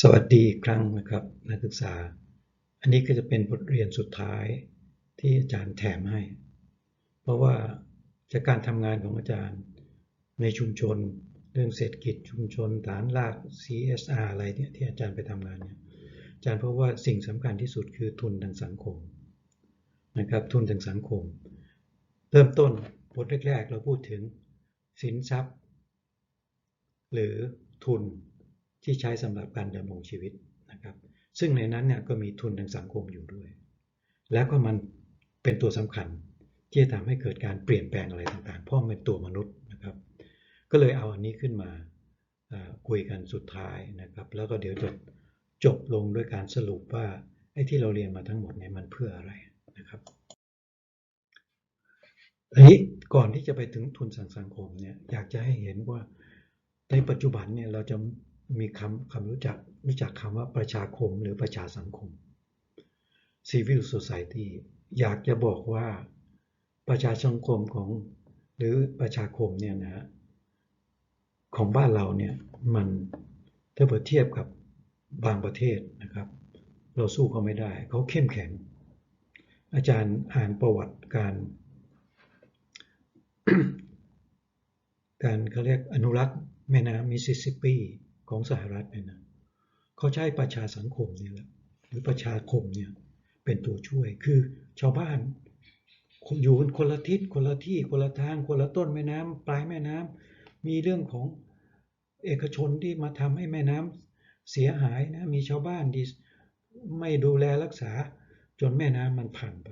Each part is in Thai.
สวัสดีอีกครั้งนะครับนักศึกษา อันนี้ก็จะเป็นบทเรียนสุดท้ายที่อาจารย์แถมให้ เพราะว่าจากการทำงานของอาจารย์ในชุมชน เรื่องเศรษฐกิจชุมชนฐานราก CSR อะไรเนี่ยที่อาจารย์ไปทำงานเนี่ยอาจารย์พบว่าสิ่งสำคัญที่สุดคือทุนทางสังคมนะครับทุนทางสังคม เริ่มต้นบทแรกๆ เราพูดถึงสินทรัพย์ หรือทุน ที่ใช้สำหรับการดำรงชีวิตนะครับ ซึ่งในนั้นเนี่ยก็มีทุนทางสังคมอยู่ด้วย แล้วก็มันเป็นตัวสำคัญที่จะทำให้เกิดการเปลี่ยนแปลงอะไรต่างๆ เพราะมันเป็นตัวมนุษย์นะครับ ก็เลยเอาอันนี้ขึ้นมาคุยกันสุดท้ายนะครับ แล้วก็เดี๋ยวจะจบลงด้วยการสรุปว่าไอ้ที่เราเรียนมาทั้งหมดเนี่ยมันเพื่ออะไรนะครับอันนี้ก่อนที่จะไปถึงทุนสังสังคมเนี่ยอยากจะให้เห็นว่าในปัจจุบันเนี่ยเราจะ มีคำคำรู้จักรู้จักคำว่าประชาคมหรือประชาสังคม civil society อยากจะบอกว่าประชาสังคมของหรือประชาคมเนี่ยนะของบ้านเราเนี่ยมันถ้าเทียบกับบางประเทศนะครับ เราสู้เขาไม่ได้ เขาเข้มแข็ง อาจารย์อ่านประวัติการ การเขาเรียกอนุรักษ์แม่น้ำมิสซิสซิปปี ของสหรัฐเนี่ยนะเขาใช้ประชาสังคมเนี่ยแหละหรือประชาคมเนี่ยเป็นตัวช่วยคือชาวบ้านอยู่คนละทิศคนละที่คนละทางคนละต้นแม่น้ำปลายแม่น้ำมีเรื่องของเอกชนที่มาทำให้แม่น้ำเสียหายนะมีชาวบ้านที่ไม่ดูแลรักษาจนแม่น้ำมันพังไป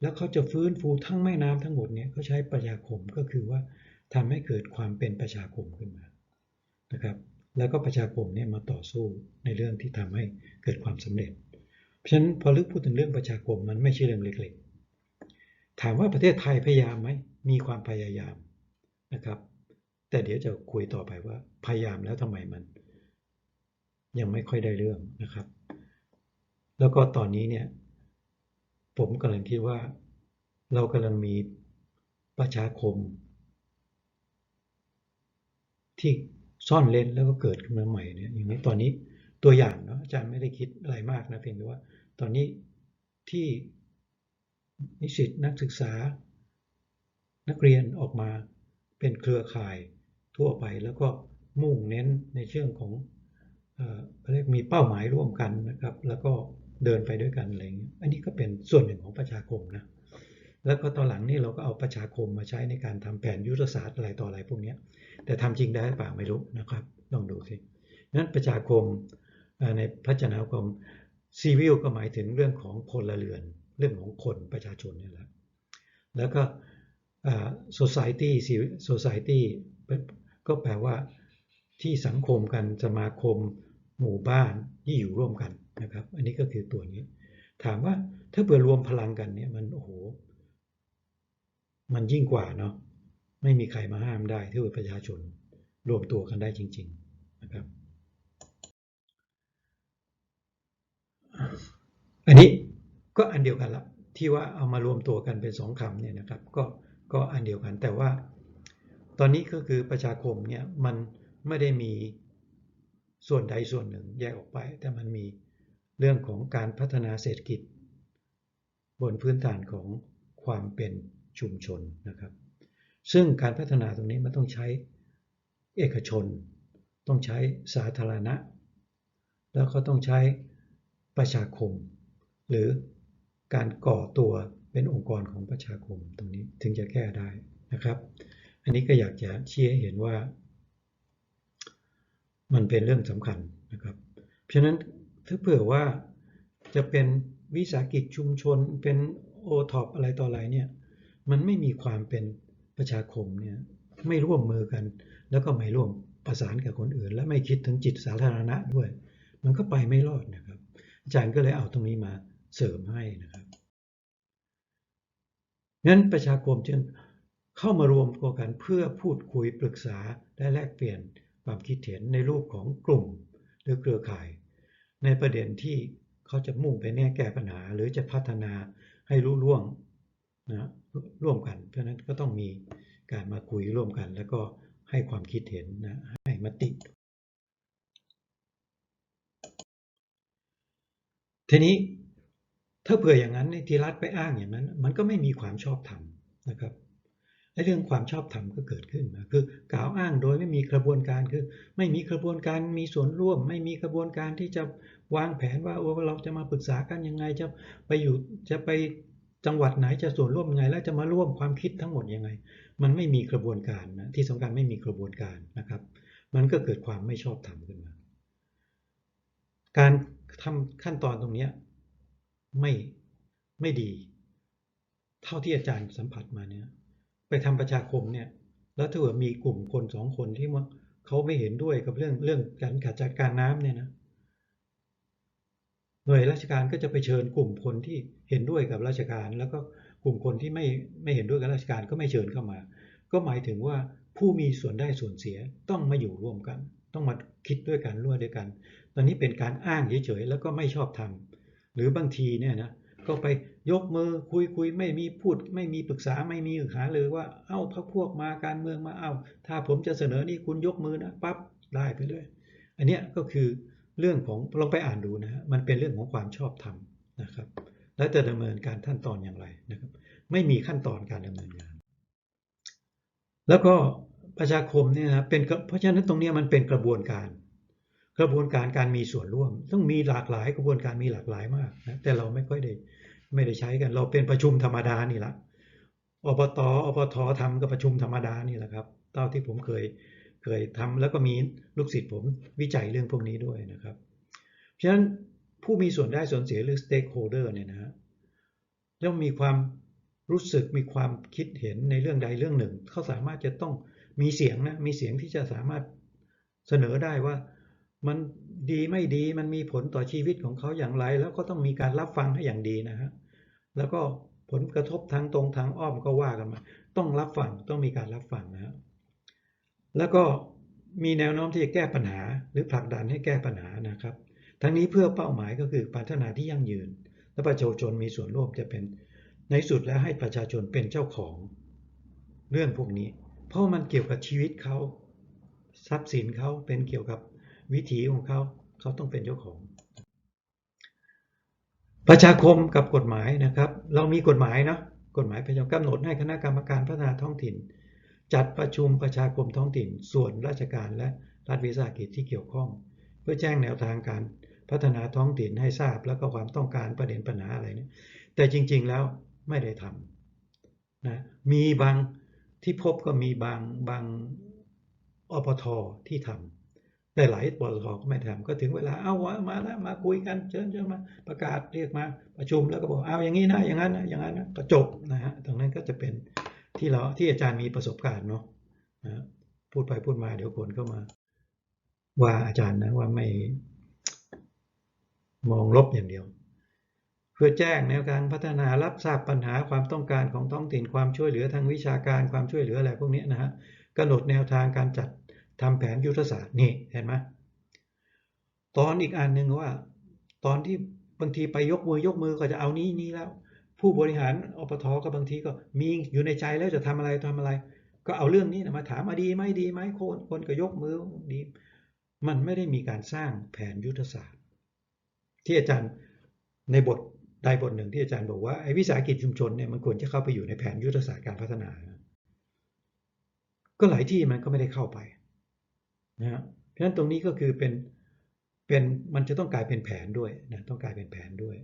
แล้วเขาจะฟื้นฟูทั้งแม่น้ำทั้งหมดเนี่ยเขาใช้ประชาคมก็คือว่าทำให้เกิดความเป็นประชาคมขึ้นมา นะครับ แล้วก็ประชาคมเนี่ยมาต่อสู้ในเรื่องที่ทำให้เกิดความสำเร็จ เพราะฉะนั้นพอลึกพูดถึงเรื่องประชาคมมันไม่ใช่เรื่องเล็กๆ ถามว่าประเทศไทยพยายามไหมมีความพยายามนะครับ แต่เดี๋ยวจะคุยต่อไปว่าพยายามแล้วทำไมมัน ยังไม่ค่อยได้เรื่องนะครับ แล้วก็ตอนนี้เนี่ยผมกำลังคิดว่าเรากำลังมีประชาคม ที่ ซ่อนเล้นแล้วก็เกิดขึ้นมาใหม่เนี่ยอย่างนี้ตอนนี้ตัวอย่างเนาะอาจารย์ไม่ได้คิดอะไรมากนะเพียงแต่ว่า ตอนนี้ที่นิสิตนักศึกษา นักเรียนออกมาเป็นเครือข่ายทั่วไปแล้วก็มุ่งเน้นในเชิงของเรียกมีเป้าหมายร่วมกันนะครับ แล้วก็เดินไปด้วยกันอะไรอย่างนี้อันนี้ก็เป็นส่วนหนึ่งของประชาคมนะ แล้วก็ตอนหลังนี่เราก็เอาประชาคมมาใช้ในการทำแผนยุทธศาสตร์อะไรต่ออะไรพวกนี้แต่ทำจริงได้เปล่าไม่รู้นะครับลองดูสินั้นประชาคมในพระจนานุกรมซีวิลก็หมายถึงเรื่องของพลเรือน เรื่องของคนประชาชนนี่แหละแล้วก็ society society ก็แปลว่าที่สังคมกันสมาคมหมู่บ้านที่อยู่ร่วมกันนะครับ อันนี้ก็คือตัวนี้ ถามว่าถ้าเผื่อรวมพลังกันเนี่ยมันโอ้โห มันยิ่งกว่าเนาะไม่มีใครมาห้ามได้ที่ประชาชนรวมตัวกันได้จริง ๆนะครับ อันนี้ก็อันเดียวกันละที่ว่าเอามารวมตัวกันเป็นสองคำเนี่ยนะครับ ก็ก็อันเดียวกันแต่ว่า ตอนนี้ก็คือประชาคมเนี่ยมันไม่ได้มีส่วนใดส่วนหนึ่งแยกออกไป แต่มันมีเรื่องของการพัฒนาเศรษฐกิจ บนพื้นฐานของความเป็น ชุมชนนะครับ ซึ่งการพัฒนาตรงนี้มันต้องใช้เอกชน ต้องใช้สาธารณะ แล้วก็ต้องใช้ประชาคม หรือการก่อตัวเป็นองค์กรของประชาคมตรงนี้ถึงจะแก้ได้นะครับ อันนี้ก็อยากจะชี้ให้เห็นว่า มันเป็นเรื่องสำคัญนะครับ เพราะฉะนั้นถ้าเผื่อว่าจะเป็นวิสาหกิจชุมชนเป็นโอท็อปอะไรต่ออะไรเนี่ย มันไม่มีความเป็นประชาคมเนี่ยไม่ร่วมมือกัน แล้วก็ไม่ร่วมประสานกับคนอื่น และไม่คิดถึงจิตสาธารณะด้วย มันก็ไปไม่รอดนะครับ อาจารย์ก็เลยเอาตรงนี้มาเสริมให้นะครับงั้นประชาคมจึงเข้ามารวมตัวกันเพื่อพูดคุยปรึกษาและแลกเปลี่ยนความคิดเห็นในรูปของกลุ่มหรือเครือข่าย ในประเด็นที่เขาจะมุ่งไปแน่แก้ปัญหา หรือจะพัฒนาให้รู้ล่วงนะ ร่วมกัน เพราะนั้นก็ต้องมีการมาคุยร่วมกัน แล้วก็ให้ความคิดเห็นนะให้มติ ทีนี้ถ้าเผื่ออย่างนั้นทีรัตไปอ้างอย่างนั้น มันก็ไม่มีความชอบธรรมนะครับไอ้เรื่องความชอบธรรมก็เกิดขึ้นนะคือกล่าวอ้างโดยไม่มีกระบวนการคือ ไม่มีกระบวนการมีส่วนร่วม ไม่มีกระบวนการที่จะวางแผนว่าโอ้เราจะมาปรึกษากันยังไงจะไปอยู่จะไป จังหวัดไหนจะส่วนร่วมยังไง แล้วจะมาร่วมความคิดทั้งหมดยังไง มันไม่มีกระบวนการนะที่สำคัญไม่มีกระบวนการนะครับ มันก็เกิดความไม่ชอบธรรมขึ้นมา การทำขั้นตอนตรงเนี้ไม่ไม่ดี เท่าที่อาจารย์สัมผัสมาเนี่ยไปทำประชาคมเนี่ยแล้วถ้าเกิดมีกลุ่มคนสองคนที่ว่าเขาไม่เห็นด้วยกับเรื่องเรื่องการขาดจัดการน้ำเนี่ยนะ หน่วยราชการก็จะไปเชิญกลุ่มคนที่เห็นด้วยกับราชการ แล้วก็กลุ่มคนที่ไม่ไม่เห็นด้วยกับราชการก็ไม่เชิญเข้ามา ก็หมายถึงว่าผู้มีส่วนได้ส่วนเสียต้องมาอยู่ร่วมกัน ต้องมาคิดด้วยกันร่วมด้วยกัน ตอนนี้เป็นการอ้างเฉยๆแล้วก็ไม่ชอบทำหรือบางทีเนี่ยนะก็ไปยกมือคุยคุยไม่มีพูด ไม่มีปรึกษาไม่มีหาเลยว่าเอ้าพักพวกมาการเมืองมาเอ้า ถ้าผมจะเสนอนี่คุณยกมือนะปั๊บได้ไปเลย อันเนี้ยก็คือ เรื่องของลองไปอ่านดูนะฮะมันเป็นเรื่องของความชอบธรรมนะครับ แล้วจะดำเนินการขั้นตอนอย่างไรนะครับ ไม่มีขั้นตอนการดำเนินงาน แล้วก็ประชาคมเนี่ยนะเป็นเพราะฉะนั้นตรงนี้มันเป็นกระบวนการ กระบวนการการมีส่วนร่วม ต้องมีหลากหลายกระบวนการมีหลากหลายมากนะแต่เราไม่ค่อยได้ไม่ได้ใช้กัน เราเป็นประชุมธรรมดานี่แหละอบตอปททำกับประชุมธรรมดานี่แหละครับเท่าที่ผมเคย เคยทำแล้วก็มีลูกศิษย์ผมวิจัยเรื่องพวกนี้ด้วยนะครับ เพราะฉะนั้นผู้มีส่วนได้ส่วนเสียหรือ stakeholder เนี่ยนะฮะย่อมมีความรู้สึกมีความคิดเห็นในเรื่องใดเรื่องหนึ่ง เขาสามารถจะต้องมีเสียงนะมีเสียงที่จะสามารถเสนอได้ว่ามันดีไม่ดีมันมีผลต่อชีวิตของเขาอย่างไร แล้วก็ต้องมีการรับฟังให้อย่างดีนะฮะแล้วก็ผลกระทบทางตรงทางอ้อมก็ว่ากันมา ต้องรับฟังต้องมีการรับฟังนะฮะ แล้วก็มีแนวโน้มที่จะแก้ปัญหา หรือผลักดันให้แก้ปัญหานะครับ ทั้งนี้เพื่อเป้าหมายก็คือพัฒนาที่ยั่งยืน และประชาชนมีส่วนร่วมจะเป็นในสุดแล้วให้ประชาชนเป็นเจ้าของเรื่องพวกนี้ เพราะมันเกี่ยวกับชีวิตเขาทรัพย์สินเขาเป็นเกี่ยวกับวิถีของเขาเขาต้องเป็นเจ้าของ ประชาคมกับกฎหมายนะครับ เรามีกฎหมายนะกฎหมายพยายามกำหนดให้คณะกรรมการพัฒนาท้องถิ่น จัดประชุมประชาคมท้องถิ่น ส่วนราชการและรัฐวิสาหกิจที่เกี่ยวข้อง เพื่อแจ้งแนวทางการพัฒนาท้องถิ่นให้ทราบแล้วก็ความต้องการประเด็นปัญหาอะไรเนี่ยแต่จริง ๆแล้วไม่ได้ทำนะมีบางที่พบก็มีบางบางอปทที่ทำแต่หลายปตทก็ไม่ทำก็ถึงเวลาเอาวะมาแล้วมาคุยกันเชิญเชิญมาประกาศเรียกมาประชุมแล้วก็บอกเอาอย่างนี้นะอย่างนั้นนะอย่างนั้นนะก็จบนะฮะตรงนั้นก็จะเป็น ที่เราที่อาจารย์มีประสบการณ์เนาะนะพูดไปพูดมาเดี๋ยวคนก็มา ว่าอาจารย์นะว่าไม่มองลบอย่างเดียว เพื่อแจ้งแนวการพัฒนารับทราบปัญหาความต้องการของท้องถิ่นความช่วยเหลือทางวิชาการความช่วยเหลืออะไรพวกนี้นะฮะกำหนดแนวทางการจัดทำแผนยุทธศาสตร์นี่เห็นไหมตอนอีกอันหนึ่งว่า ตอนที่บางทีไปยกมือยกมือก็จะเอานี้นี้แล้ว ผู้บริหารอปทก็บางทีก็มีอยู่ในใจแล้วจะทำอะไรทำอะไร ก็เอาเรื่องนี้นะมาถามมาดีไหมดีไหมคนคนก็ยกมือดีมันไม่ได้มีการสร้างแผนยุทธศาสตร์ ที่อาจารย์ในบทใดบทหนึ่งที่อาจารย์บอกว่าไอ้วิสาหกิจชุมชนเนี่ยมันควรจะเข้าไปอยู่ในแผนยุทธศาสตร์การพัฒนา ก็หลายที่มันก็ไม่ได้เข้าไปนะฮะเพราะฉะนั้นตรงนี้ก็คือเป็นเป็นมันจะต้องกลายเป็นแผนด้วยนะต้องกลายเป็นแผนด้วย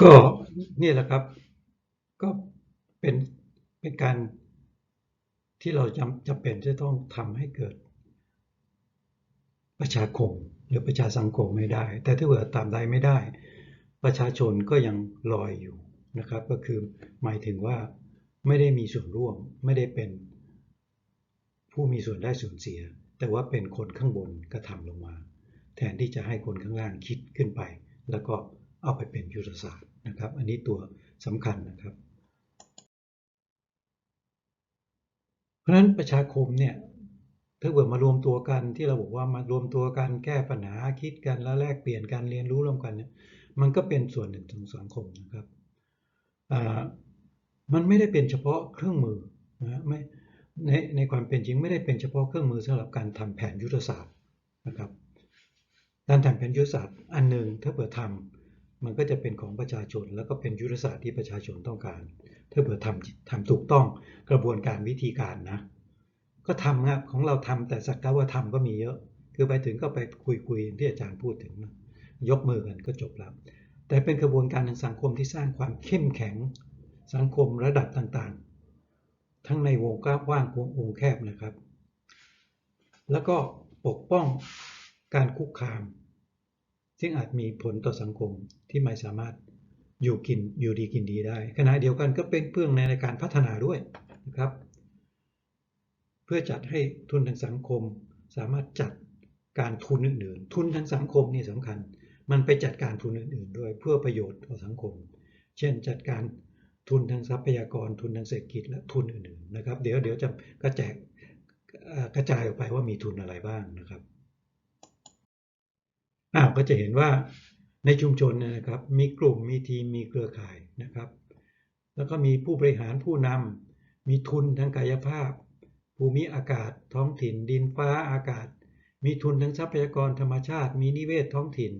ก็นี่แหละครับ ก็เป็นเป็นการที่เราจำจะเป็นจะต้องทำให้เกิดประชาคมหรือประชาสังคมไม่ได้ แต่ถ้าเกิดตามใดไม่ได้ ประชาชนก็ยังลอยอยู่นะครับ ก็คือหมายถึงว่าไม่ได้มีส่วนร่วมไม่ได้เป็นผู้มีส่วนได้ส่วนเสีย แต่ว่าเป็นคนข้างบนกระทำลงมา แทนที่จะให้คนข้างล่างคิดขึ้นไป แล้วก็ เอาไปเป็นยุทธศาสตร์นะครับ อันนี้ตัวสำคัญนะครับ เพราะฉะนั้นประชาคมเนี่ยถ้าเกิดมารวมตัวกันที่เราบอกว่ามารวมตัวกันแก้ปัญหาคิดกันแล้วแลกเปลี่ยนการเรียนรู้ร่วมกันเนี่ยมันก็เป็นส่วนหนึ่งของสังคมนะครับมันไม่ได้เป็นเฉพาะเครื่องมือนะไม่ในในความเป็นจริงไม่ได้เป็นเฉพาะเครื่องมือสำหรับการทำแผนยุทธศาสตร์นะครับการทำเป็นยุทธศาสตร์อันหนึ่งถ้าเปิดทำ มันก็จะเป็นของประชาชน แล้วก็เป็นยุทธศาสตร์ที่ประชาชนต้องการ ถ้าเปิดทำทำถูกต้องกระบวนการวิธีการนะ ก็ทำครับของเราทำแต่สักแต่ว่าทำก็มีเยอะ คือไปถึงก็ไปคุยคุยที่อาจารย์พูดถึง ยกมือกันก็จบแล้ว แต่เป็นกระบวนการทางสังคมที่สร้างความเข้มแข็งสังคมระดับต่างๆ ทั้งในวงกว้างวงแคบนะครับ แล้วก็ปกป้องการคุกคาม ซึ่งอาจมีผลต่อสังคม ที่ไม่สามารถอยู่กินอยู่ดีกินดีได้ ขณะเดียวกันก็เป็นเพื่องในการพัฒนาด้วยนะครับ เพื่อจัดให้ทุนทางสังคม สามารถจัดการทุนอื่นๆ ทุนทางสังคมนี่สำคัญ มันไปจัดการทุนอื่นๆ ด้วยเพื่อประโยชน์ต่อสังคม เช่นจัดการทุนทางทรัพยากรทุนทางเศรษฐกิจและทุนอื่นๆนะครับ เดี๋ยวเดี๋ยวจะกระแจกกระจายออกไปว่ามีทุนอะไรบ้างนะครับอ้าวก็จะเห็นว่า ในชุมชนนะครับ มีกลุ่มมีทีมมีเครือข่ายนะครับ แล้วก็มีผู้บริหารผู้นำมีทุนทางกายภาพ ภูมิอากาศ ท้องถิ่น ดินฟ้าอากาศ มีทุนทางทรัพยากรธรรมชาติ มีนิเวศท้องถิ่น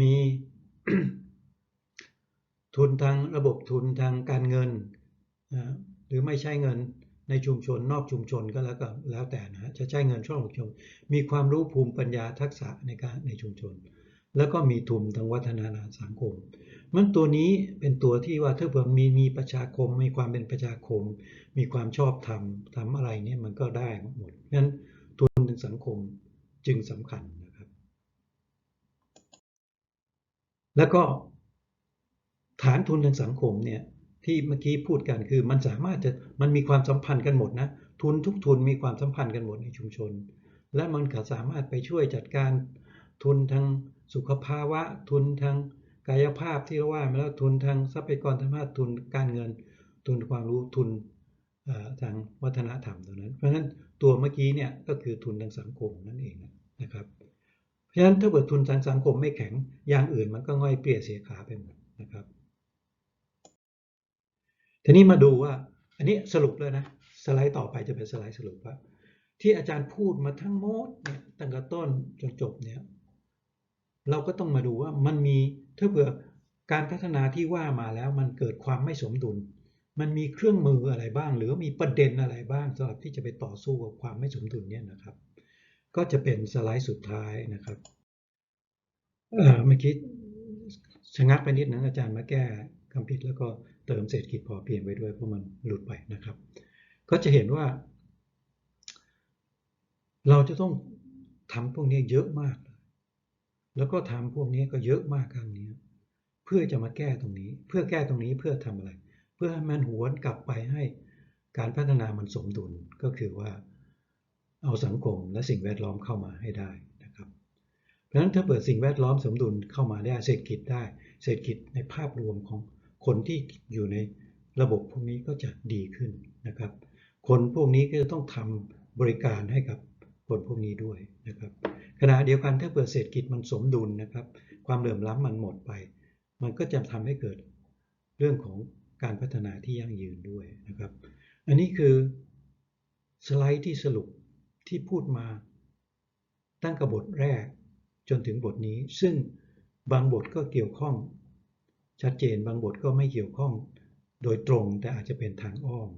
มีทุนทางระบบทุนทางการเงิน หรือไม่ใช่เงินในชุมชนนอกชุมชนก็แล้วก็แล้วแต่นะจะใช้เงินช่องชุมชนมีความรู้ภูมิปัญญาทักษะในการในชุมชน แล้วก็มีทุนทางวัฒนธรรมสังคมมันตัวนี้เป็นตัวที่ว่าถ้าเผื่อมีมีประชาคม มีความเป็นประชาคม มีความชอบธรรมทำอะไรเนี่ยมันก็ได้หมดงั้นทุนทางสังคมจึงสำคัญนะครับ แล้วก็ฐานทุนทางสังคมเนี่ยที่เมื่อกี้พูดกันคือมันสามารถจะมันมีความสัมพันธ์กันหมดนะทุนทุกทุนมีความสัมพันธ์กันหมดในชุมชน และมันก็สามารถไปช่วยจัดการทุนทาง สุขภาวะทุนทางกายภาพที่เราว่ามาแล้วทุนทางทรัพยากรธรรมชาติทุนการเงินทุนความรู้ทุนทางวัฒนธรรมตรงนั้น เพราะฉะนั้นตัวเมื่อกี้เนี่ยก็คือทุนทางสังคมนั่นเองนะครับ เพราะฉะนั้นถ้าเกิดทุนทางสังคมไม่แข็งอย่างอื่นมันก็ง่อยเปลี่ยเสียขาไปหมดนะครับ ทีนี้มาดูว่าอันนี้สรุปเลยนะสไลด์ต่อไปจะเป็นสไลด์สรุปว่าที่อาจารย์พูดมาทั้งหมดเนี่ยตั้งแต่ต้นจนจบเนี่ย เราก็ต้องมาดูว่ามันมีถ้าเผื่อการพัฒนาที่ว่ามาแล้วมันเกิดความไม่สมดุล มันมีเครื่องมืออะไรบ้าง หรือมีประเด็นอะไรบ้างสำหรับที่จะไปต่อสู้กับความไม่สมดุลเนี่ยนะครับ ก็จะเป็นสไลด์สุดท้ายนะครับเมื่อกี้ชะงักไปนิดนึงอาจารย์มาแก้คำผิดแล้วก็เติมเศรษฐกิจพอเพียงไปด้วยเพราะมันหลุดไปนะครับ ก็จะเห็นว่า เราจะต้องทำพวกนี้เยอะมาก แล้วก็ทำพวกนี้ก็เยอะมากครั้งนี้ เพื่อจะมาแก้ตรงนี้ เพื่อแก้ตรงนี้เพื่อทำอะไร เพื่อให้มันหวนกลับไปให้การพัฒนามันสมดุลก็คือว่าเอาสังคมและสิ่งแวดล้อมเข้ามาให้ได้นะครับเพราะฉะนั้นถ้าเปิดสิ่งแวดล้อมสมดุลเข้ามาได้เศรษฐกิจได้ เศรษฐกิจในภาพรวมของคนที่อยู่ในระบบพวกนี้ก็จะดีขึ้นนะครับ คนพวกนี้ก็จะต้องทำบริการให้กับคนพวกนี้ด้วยนะครับ ขณะเดียวกันถ้าเปิดเศรษฐกิจมันสมดุลนะครับ ความเหลื่อมล้ำมันหมดไป มันก็จะทำให้เกิดเรื่องของการพัฒนาที่ยั่งยืนด้วยนะครับ อันนี้คือสไลด์ที่สรุปที่พูดมาตั้งกระบทแรกจนถึงบทนี้ ซึ่งบางบทก็เกี่ยวข้อง ชัดเจนบางบทก็ไม่เกี่ยวข้องโดยตรงแต่อาจจะเป็นทางอ้อม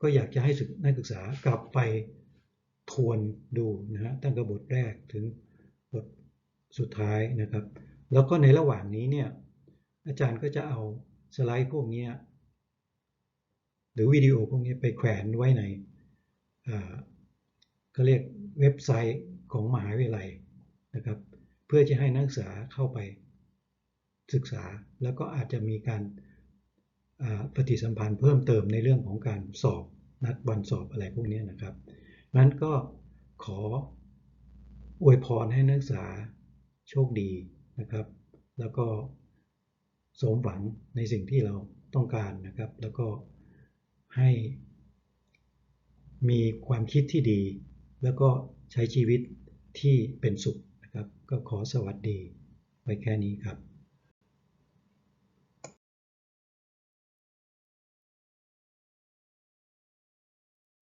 ก็อยากจะให้นักศึกษากลับไป ทวนดูนะฮะตั้งแต่บทแรกถึงบทสุดท้ายนะครับ แล้วก็ในระหว่างนี้เนี่ยอาจารย์ก็จะเอาสไลด์พวกนี้หรือวิดีโอพวกนี้ไปแขวนไว้ในก็เรียกเว็บไซต์ของมหาวิทยาลัยนะครับ เพื่อจะให้นักศึกษาเข้าไปศึกษาแล้วก็อาจจะมีการปฏิสัมพันธ์เพิ่มเติมในเรื่องของการสอบนัดวันสอบอะไรพวกนี้นะครับ นั้นก็ขออวยพรให้นักศึกษาโชคดีนะครับ แล้วก็สมหวังในสิ่งที่เราต้องการนะครับ แล้วก็ให้มีความคิดที่ดี แล้วก็ใช้ชีวิตที่เป็นสุขนะครับ ก็ขอสวัสดีไว้แค่นี้ครับ